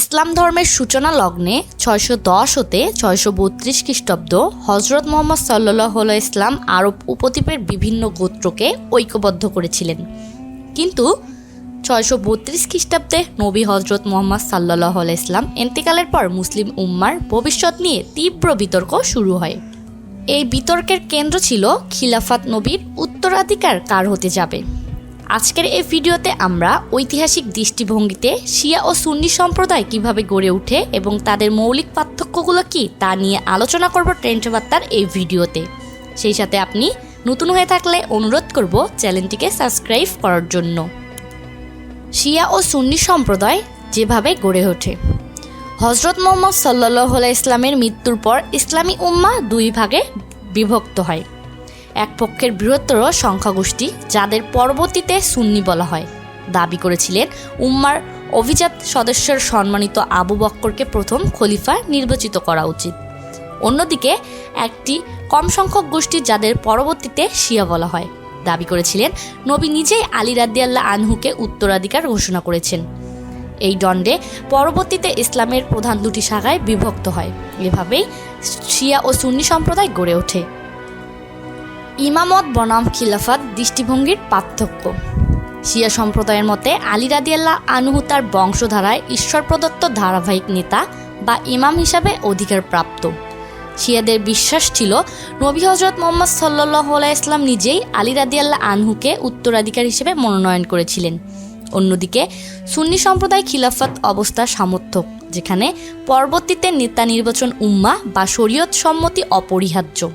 ইসলাম ধর্মের সূচনা লগ্নে ছয়শো দশ হতে ছয়শো বত্রিশ খ্রিস্টাব্দ হজরত মোহাম্মদ সাল্লাহ ইসলাম আরব উপদ্বীপের বিভিন্ন গোত্রকে ঐক্যবদ্ধ করেছিলেন। কিন্তু ছয়শো বত্রিশ খ্রিস্টাব্দে নবী হজরত মোহাম্মদ সাল্লাহ ইসলাম এন্তেকালের পর মুসলিম উম্মার ভবিষ্যৎ নিয়ে তীব্র বিতর্ক শুরু হয়। এই বিতর্কের কেন্দ্র ছিল খিলাফাত নবীর উত্তরাধিকার কার হতে যাবে? আজকের এই ভিডিওতে আমরা ঐতিহাসিক দৃষ্টিভঙ্গিতে শিয়া ও সুন্নি সম্প্রদায় কীভাবে গড়ে ওঠে এবং তাদের মৌলিক পার্থক্যগুলো কি তা নিয়ে আলোচনা করব ট্রেন্ড বার্তার এই ভিডিওতে। সেই সাথে আপনি নতুন হয়ে থাকলে অনুরোধ করব চ্যানেলটিকে সাবস্ক্রাইব করার জন্য। শিয়া ও সুন্নি সম্প্রদায় যেভাবে গড়ে ওঠে। হজরত মোহাম্মদ সাল্লাহ ইসলামের মৃত্যুর পর ইসলামী উম্মা দুই ভাগে বিভক্ত হয়। এক পক্ষের বৃহত্তর সংখ্যাগোষ্ঠী, যাদের পরবর্তীতে সুন্নি বলা হয়। দাবি করেছিলেন উম্মার অভিজাত সদস্যের সম্মানিত আবু বক্করকে প্রথম খলিফা নির্বাচিত করা উচিত। অন্যদিকে, একটি কম সংখ্যক গোষ্ঠী যাদের পরবর্তীতে শিয়া বলা হয়। দাবি করেছিলেন নবী নিজেই আলী রাদিয়াল্লাহ আনহুকে উত্তরাধিকার ঘোষণা করেছেন। এই দণ্ডে পরবর্তীতে ইসলামের প্রধান দুটি শাখায় বিভক্ত হয়। এভাবেই শিয়া ও সুন্নি সম্প্রদায় গড়ে ওঠে। ইমামত বনাম খিলাফাত দৃষ্টিভঙ্গির পার্থক্য। শিয়া সম্প্রদায়ের মতে আলী রাদিয়াল্লাহ আনহু তার বংশধারায় ঈশ্বর প্রদত্ত ধারাবাহিক নেতা বা ইমাম হিসাবে অধিকার প্রাপ্ত। শিয়াদের বিশ্বাস ছিল, নবী হজরত মোহাম্মদ সাল্লাহ ইসলাম নিজেই আলী রাদিয়াল্লাহ আনহুকে উত্তরাধিকার হিসেবে মনোনয়ন করেছিলেন। অন্যদিকে, সুন্নি সম্প্রদায় খিলাফত অবস্থার সামর্থক যেখানে পরবর্তীতে নেতা নির্বাচন উম্মা বা শরীয়ত সম্মতি অপরিহার্য।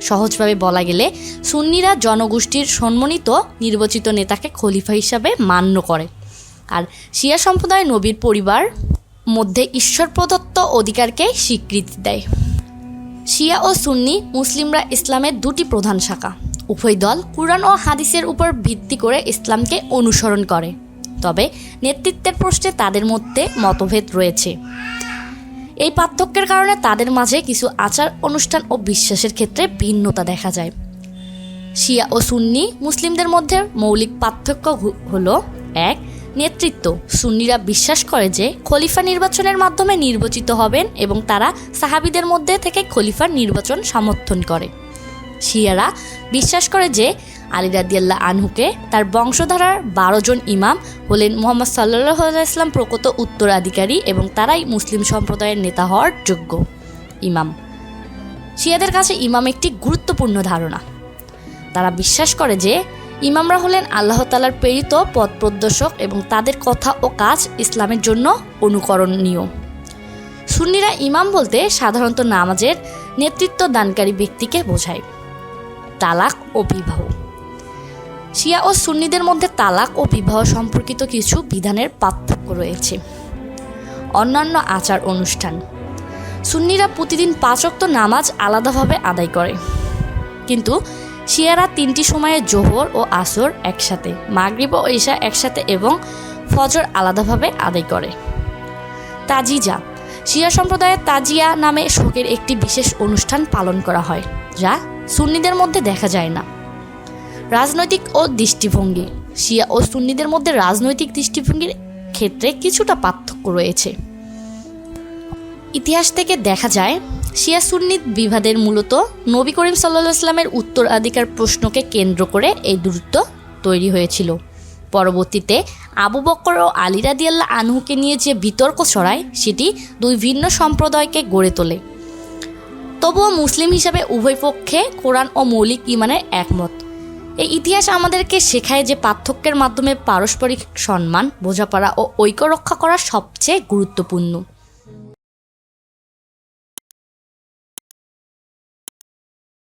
সহজভাবে বলা গেলে সুন্নিরা জনগোষ্ঠীর সম্মানিত নির্বাচিত নেতাকে খলিফা হিসাবে মান্য করে। আর শিয়া সম্প্রদায় নবীর পরিবার মধ্যে ঈশ্বর প্রদত্ত অধিকারকে স্বীকৃতি দেয়। শিয়া ও সুন্নি মুসলিমরা ইসলামের দুটি প্রধান শাখা। উভয় দল কুরআন ও হাদিসের উপর ভিত্তি করে ইসলামকে অনুসরণ করে। তবে নেতৃত্বের প্রশ্নে তাদের মধ্যে মতভেদ রয়েছে। এই পার্থক্যের কারণে তাদের মাঝে কিছু আচার, অনুষ্ঠান ও বিশ্বাসের ক্ষেত্রে ভিন্নতা দেখা যায়। শিয়া ও সুন্নি মুসলিমদের মধ্যে মৌলিক পার্থক্য হল, এক, নেতৃত্ব। সুন্নিরা বিশ্বাস করে যে খলিফা নির্বাচনের মাধ্যমে নির্বাচিত হবেন এবং তারা সাহাবিদের মধ্যে থেকে খলিফার নির্বাচন সমর্থন করে। শিয়ারা বিশ্বাস করে যে আলী রাদিয়াল্লাহ আনহুকে তার বংশধারার বারো জন ইমাম হলেন মোহাম্মদ সাল্লাহ ইসলাম প্রকৃত উত্তরাধিকারী এবং তারাই মুসলিম সম্প্রদায়ের নেতা হওয়ার যোগ্য ইমাম। শিয়াদের কাছে ইমাম একটি গুরুত্বপূর্ণ ধারণা। তারা বিশ্বাস করে যে ইমামরা হলেন আল্লাহ তালার প্রেরিত পথ প্রদর্শক এবং তাদের কথা ও কাজ ইসলামের জন্য অনুকরণীয়। সুন্নিরা ইমাম বলতে সাধারণত নামাজের নেতৃত্ব দানকারী ব্যক্তিকে বোঝায়। তালাক ও বিবাহ। শিয়া ও সুন্নিদের মধ্যে তালাক ও বিবাহ সম্পর্কিত কিছু বিধানের পার্থক্য রয়েছে। অন্যান্য আচার অনুষ্ঠান। সুন্নিরা প্রতিদিন পাঁচক্ত নামাজ আলাদাভাবে আদায় করে। কিন্তু শিয়ারা তিনটি সময়ে জোহর ও আসর একসাথে, মাগরিব ও ঈশা একসাথে এবং ফজর আলাদাভাবে আদায় করে। তাজিজা। শিয়া সম্প্রদায়ের তাজিয়া নামে শোকের একটি বিশেষ অনুষ্ঠান পালন করা হয়, যা সুন্নিদের মধ্যে দেখা যায় না। রাজনৈতিক ও দৃষ্টিভঙ্গি। শিয়া ও সুন্নিদের মধ্যে রাজনৈতিক দৃষ্টিভঙ্গির ক্ষেত্রে কিছুটা পার্থক্য রয়েছে। ইতিহাস থেকে দেখা যায়, শিয়া সুন্নি বিভাদের মূলত নবী করিম সাল্লা ইসলামের উত্তরাধিকার প্রশ্নকে কেন্দ্র করে এই দূরত্ব তৈরি হয়েছিল। পরবর্তীতে আবু বক্কর ও আলী রাদিয়াল্লাহ আনহুকে নিয়ে যে বিতর্ক ছড়ায়, সেটি দুই ভিন্ন সম্প্রদায়কে গড়ে তোলে। তবুও মুসলিম হিসাবে উভয় পক্ষে কোরআন ও মৌলিক ইমানের একমত। এই ইতিহাস আমাদেরকে শেখায় যে পার্থক্যের মাধ্যমে পারস্পরিক সম্মান, বোঝাপড়া ও ঐক্য রক্ষা করা সবচেয়ে গুরুত্বপূর্ণ।